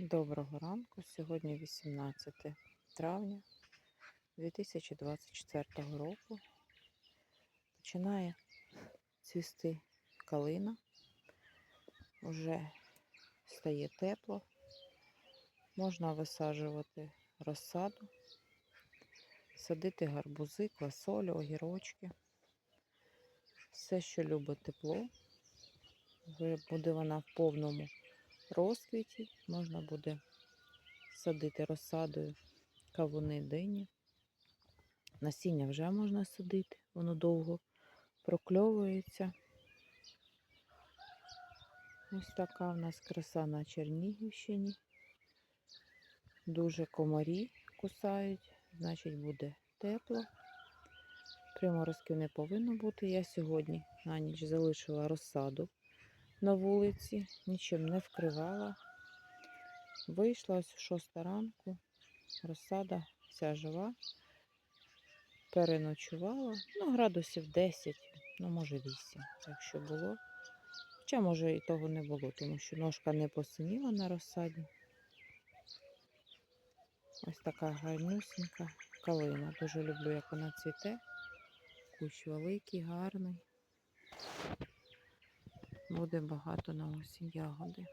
Доброго ранку. Сьогодні 18 травня 2024 року. Починає цвісти калина. Уже стає тепло. Можна висаджувати розсаду, садити гарбузи, квасолю, огірочки. Все, що любить тепло. Вже буде вона в повному розквіті. Можна буде садити розсадою кавуни дині. Насіння вже можна садити, воно довго прокльовується. Ось така в нас краса на Чернігівщині. Дуже комарі кусають, значить буде тепло. Приморозків не повинно бути. Я сьогодні на ніч залишила розсаду на вулиці, нічим не вкривала. Вийшла ось в 6 ранку, розсада вся жива, переночувала, ну, градусів 10, ну, може 8, якщо було. Хоча, може, і того не було, тому що ножка не посиніла на розсаді. Ось така гарнюсінька калина. Дуже люблю, як вона цвіте. Кущ великий, гарний. Буде багато на осінь ягоди.